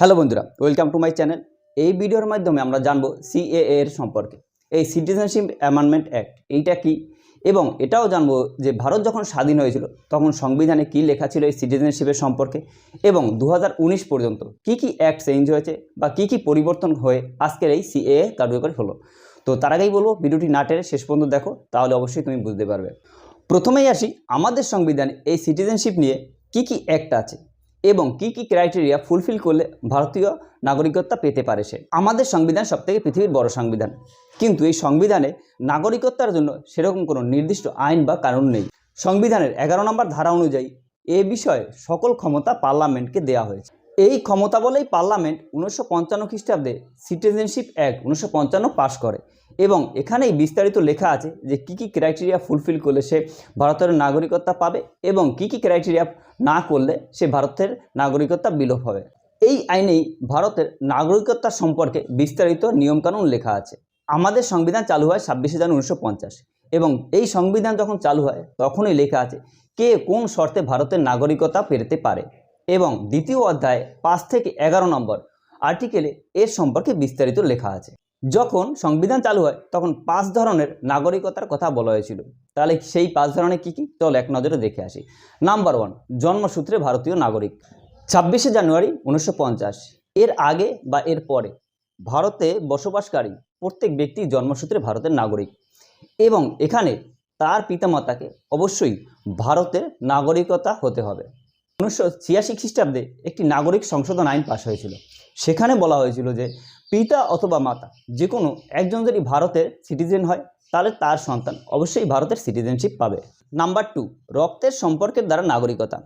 Hello বন্ধুরা, welcome to my channel. এই ভিডিওর মাধ্যমে আমরা জানব সিএএ এর সম্পর্কে। এই সিটিজেনশিপ অ্যামেন্ডমেন্ট অ্যাক্ট, এইটা কি? এবং এটাও জানব যে ভারত যখন স্বাধীন হয়েছিল, তখন সংবিধানে কি লেখা ছিল এই সিটিজেনশিপের সম্পর্কে? এবং দু হাজার উনিশ পর্যন্ত কি কি অ্যাক্ট চেঞ্জ হয়েছে বা কি কি পরিবর্তন হয়ে আজকের এই সিএএ কার্যকরী হলো? তো তার আগেই বলব, ভিডিওটি না টেনে শেষ পর্যন্ত দেখো, তাহলে অবশ্যই তুমি বুঝতে পারবে। প্রথমেই আসি আমাদের সংবিধানে এই সিটিজেনশিপ নিয়ে কি কি অ্যাক্ট আছে। এবং কি কি ক্রাইটেরিয়া ফুলফিল করলে ভারতীয় নাগরিকত্ব পেতে পারে সে? আমাদের সংবিধান সবথেকে পৃথিবীর বড় সংবিধান। কিন্তু এই সংবিধানে নাগরিকত্বের জন্য সেরকম কোনো নির্দিষ্ট আইন বা কারণ নেই। সংবিধানের এগারো নম্বর ধারা অনুযায়ী এ বিষয়ে সকল ক্ষমতা পার্লামেন্টকে দেওয়া হয়েছে। এই ক্ষমতা বলেই পার্লামেন্ট উনিশশো পঞ্চান্ন খ্রিস্টাব্দে সিটিজেনশিপ অ্যাক্ট উনিশশো পঞ্চান্ন পাশ করে। এবং এখানেই বিস্তারিত লেখা আছে যে কি কি ক্রাইটেরিয়া ফুলফিল করলে সে ভারতের নাগরিকত্ব পাবে এবং কি কি ক্রাইটেরিয়া না করলে সে ভারতের নাগরিকত্ব বিলোপ হবে। এই আইনেই ভারতের নাগরিকত্ব সম্পর্কে বিস্তারিত নিয়মকানুন লেখা আছে। আমাদের সংবিধান চালু হয় ছাব্বিশে জানুয়ারি উনিশশো পঞ্চাশ এবং এই সংবিধান যখন চালু হয় তখনই লেখা আছে কে কোন শর্তে ভারতের নাগরিকতা পেতে পারে এবং দ্বিতীয় অধ্যায় পাঁচ থেকে এগারো নম্বর আর্টিকেলে এর সম্পর্কে বিস্তারিত লেখা আছে। যখন সংবিধান চালু হয়, তখন পাঁচ ধরনের নাগরিকতার কথা বলা হয়েছিল। তাহলে সেই পাঁচ ধরনের কী কী? চল এক নজরে দেখে আসি। নাম্বার ওয়ান জন্মসূত্রে ভারতীয় নাগরিক। ছাব্বিশে জানুয়ারি উনিশশো পঞ্চাশ। এর আগে বা এর পরে ভারতে বসবাসকারী প্রত্যেক ব্যক্তি জন্মসূত্রে ভারতের নাগরিক। এবং এখানে তার পিতামাতাকে অবশ্যই ভারতের নাগরিকতা হতে হবে। উনিশশো ছিয়াশি খ্রিস্টাব্দে একটি নাগরিক সংশোধন আইন পাশ হয়েছিল। সেখানে বলা হয়েছিল যে পিতা অথবা মাতা যে কোনো একজন যদি ভারতের সিটিজেন হয়, তাহলে তার সন্তান অবশ্যই ভারতের সিটিজেনশিপ পাবে। নাম্বার টু রক্তের সম্পর্কের দ্বারা নাগরিকতা,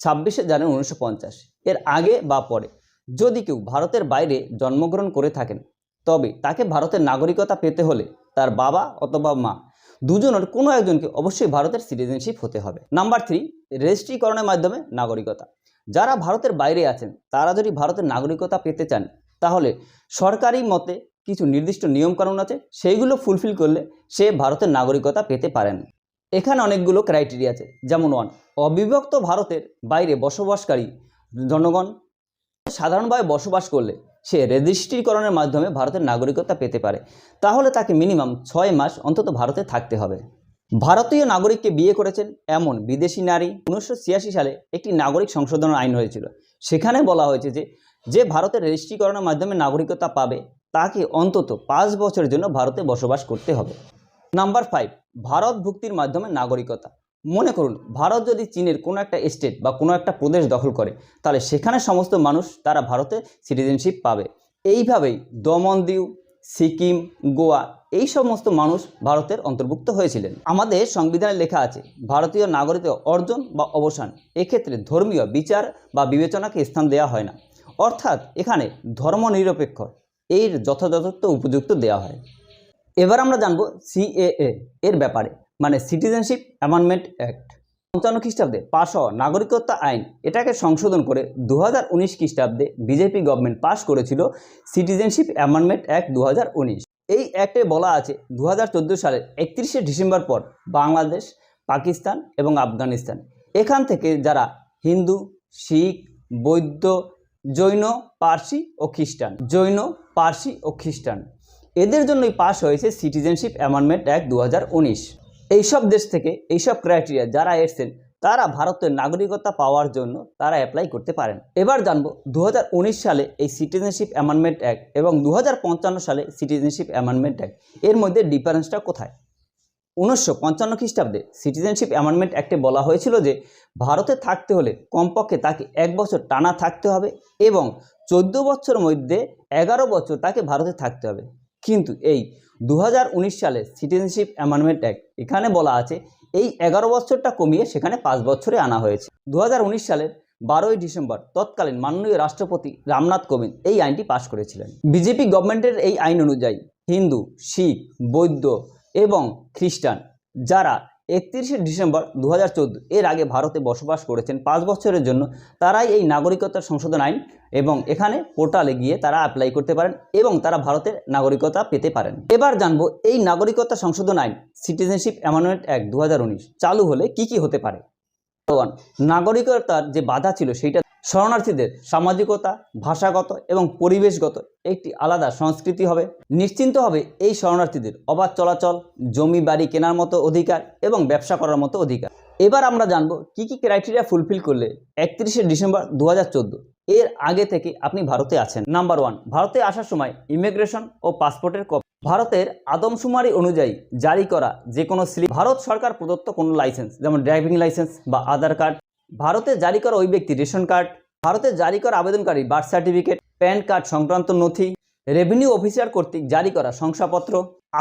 ছাব্বিশে জানুয়ারি উনিশশো পঞ্চাশ। এর আগে বা পরে যদি কেউ ভারতের বাইরে জন্মগ্রহণ করে থাকেন, তবে তাকে ভারতের নাগরিকতা পেতে হলে তার বাবা অথবা মা দুজনের কোনো একজনকে অবশ্যই ভারতের সিটিজেনশিপ হতে হবে। নাম্বার থ্রি রেজিস্ট্রিকরণের মাধ্যমে নাগরিকতা, যারা ভারতের বাইরে আছেন, তারা যদি ভারতের নাগরিকতা পেতে চান তাহলে সরকারি মতে কিছু নির্দিষ্ট নিয়মকানুন আছে, সেইগুলো ফুলফিল করলে সে ভারতের নাগরিকতা পেতে পারেন। এখানে অনেকগুলো ক্রাইটেরিয়া আছে, যেমন ওয়ান অবিভক্ত ভারতের বাইরে বসবাসকারী জনগণ সাধারণভাবে বসবাস করলে সে রেজিস্ট্রিকরণের মাধ্যমে ভারতের নাগরিকতা পেতে পারে। তাহলে তাকে মিনিমাম ছয় মাস অন্তত ভারতে থাকতে হবে। ভারতীয় নাগরিককে বিয়ে করেছেন এমন বিদেশি নারী। উনিশশো ছিয়াশি সালে একটি নাগরিক সংশোধন আইন হয়েছিল। সেখানে বলা হয়েছে যে যে ভারতের রেজিস্ট্রিকরণের মাধ্যমে নাগরিকতা পাবে, তাকে অন্তত পাঁচ বছরের জন্য ভারতে বসবাস করতে হবে। নাম্বার ফাইভ ভারত ভুক্তির মাধ্যমে নাগরিকতা। মনে করুন, ভারত যদি চীনের কোনো একটা স্টেট বা কোনো একটা প্রদেশ দখল করে, তাহলে সেখানে সমস্ত মানুষ তারা ভারতে সিটিজেনশিপ পাবে। এইভাবেই দমনদিউ সিকিম, গোয়া, এই সমস্ত মানুষ ভারতের অন্তর্ভুক্ত হয়েছিলেন। আমাদের সংবিধানে লেখা আছে, ভারতীয় নাগরিক অর্জন বা অবসান, এক্ষেত্রে ধর্মীয় বিচার বা বিবেচনাকে স্থান দেওয়া হয় না। অর্থাৎ এখানে ধর্মনিরপেক্ষ। এর যথাযথ উপযুক্ত দেওয়া হয়। এবার আমরা জানব সিএএ এর ব্যাপারে মানে সিটিজেনশিপ অ্যামেন্ডমেন্ট অ্যাক্ট। পঞ্চান্ন খ্রিস্টাব্দে পাশ হওয়া নাগরিকত্ব আইন, এটাকে সংশোধন করে দু হাজার উনিশ খ্রিস্টাব্দে বিজেপি গভর্নমেন্ট পাশ করেছিল সিটিজেনশিপ অ্যামেন্ডমেন্ট অ্যাক্ট দু হাজার উনিশ। এই অ্যাক্টে বলা আছে দু হাজার চোদ্দ সালের একত্রিশে ডিসেম্বর পর বাংলাদেশ, পাকিস্তান এবং আফগানিস্তান, এখান থেকে যারা হিন্দু, শিখ, বৌদ্ধ জৈন, পার্সি ও খ্রিস্টান। জৈন, পার্সি ও খ্রিস্টান। এদের জন্যই পাশ হয়েছে সিটিজেনশিপ অ্যামেন্ডমেন্ট অ্যাক্ট দু হাজার উনিশ। এইসব দেশ থেকে এইসব ক্রাইটেরিয়া যারা এসছেন, তারা ভারতের নাগরিকতা পাওয়ার জন্য তারা অ্যাপ্লাই করতে পারেন। এবার জানব দু হাজার উনিশ সালে এই সিটিজেনশিপ অ্যামেন্ডমেন্ট অ্যাক্ট এবং দু হাজার পঞ্চান্ন সালে সিটিজেনশিপ অ্যামেন্ডমেন্ট অ্যাক্ট। এর মধ্যে ডিফারেন্সটা কোথায়? উনিশশো পঞ্চান্ন খ্রিস্টাব্দে সিটিজেনশিপ অ্যামেন্ডমেন্ট অ্যাক্টে বলা হয়েছিল যে ভারতে থাকতে হলে কমপক্ষে তাকে এক বছর টানা থাকতে হবে এবং চোদ্দ বছর মধ্যে এগারো বছর তাকে ভারতে থাকতে হবে। কিন্তু এই দু হাজার উনিশ সালে সিটিজেনশিপ অ্যামেন্ডমেন্ট অ্যাক্ট এখানে বলা আছে, এই এগারো বছরটা কমিয়ে সেখানে পাঁচ বছরে আনা হয়েছে। দু হাজার উনিশ সালের বারোই ডিসেম্বর তৎকালীন মাননীয় রাষ্ট্রপতি রামনাথ কোবিন্দ এই আইনটি পাশ করেছিলেন। বিজেপি গভর্নমেন্টের এই আইন অনুযায়ী হিন্দু, শিখ, বৌদ্ধ এবং খ্রিস্টান, যারা একত্রিশে ডিসেম্বর দু হাজার চোদ্দ এর আগে ভারতে বসবাস করেছেন পাঁচ বছরের জন্য, তারাই এই নাগরিকতা সংশোধন আইন এবং এখানে পোর্টালে গিয়ে তারা অ্যাপ্লাই করতে পারেন এবং তারা ভারতের নাগরিকতা পেতে পারেন। এবার জানব এই নাগরিকতা সংশোধন আইন সিটিজেনশিপ অ্যামেন্ডমেন্ট অ্যাক্ট দু হাজার উনিশ চালু হলে কি কি হতে পারে? নাগরিকতার যে বাধা ছিল সেইটা শরণার্থীদের সামাজিকতা, ভাষাগত এবং পরিবেশগত একটি আলাদা সংস্কৃতি হবে। নিশ্চিন্ত হবে এই শরণার্থীদের অবাধ চলাচল, জমি, বাড়ি কেনার মতো অধিকার এবং ব্যবসা করার মতো অধিকার। এবার আমরা জানব কি কি ক্রাইটেরিয়া ফুলফিল করলে একত্রিশে ডিসেম্বর দু হাজার চোদ্দ, এর আগে থেকে আপনি ভারতে আছেন। নাম্বার ওয়ান, ভারতে আসার সময় ইমিগ্রেশন ও পাসপোর্টের কপি ভারতের আদমশুমারি অনুযায়ী জারি করা যে কোনো স্লিপ ভারত সরকার প্রদত্ত কোনো লাইসেন্স, যেমন ড্রাইভিং লাইসেন্স বা আধার কার্ড ভারতে জারি করা ওই ব্যক্তি রেশন কার্ড, ভারতে জারি করা আবেদনকারী বার্থ সার্টিফিকেট, প্যান কার্ড সংক্রান্ত নথি, রেভিনিউ অফিসার কর্তৃক জারি করা শংসাপত্র,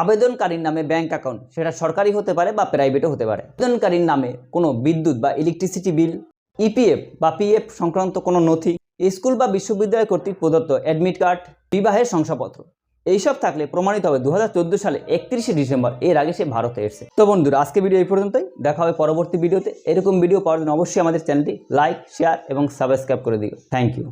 আবেদনকারীর নামে ব্যাংক অ্যাকাউন্ট, সেটা সরকারি হতে পারে বা প্রাইভেটও হতে পারে। আবেদনকারীর নামে কোনো বিদ্যুৎ বা electricity bill E P F বা পিএফ সংক্রান্ত কোনো নথি, স্কুল বা বিশ্ববিদ্যালয় কর্তৃক প্রদত্ত অ্যাডমিট কার্ড বিবাহের শংসাপত্র। এইসব থাকলে প্রমাণিত হবে দু হাজার চোদ্দ সালে একত্রিশে ডিসেম্বর, এর আগে সে ভারতে এসেছে। তো বন্ধুরা, আজকে ভিডিও এই পর্যন্তই। দেখা হবে পরবর্তী ভিডিওতে। এরকম ভিডিও পাওয়ার জন্য অবশ্যই আমাদের চ্যানেলটি লাইক শেয়ার এবং সাবস্ক্রাইব করে দিও। Thank you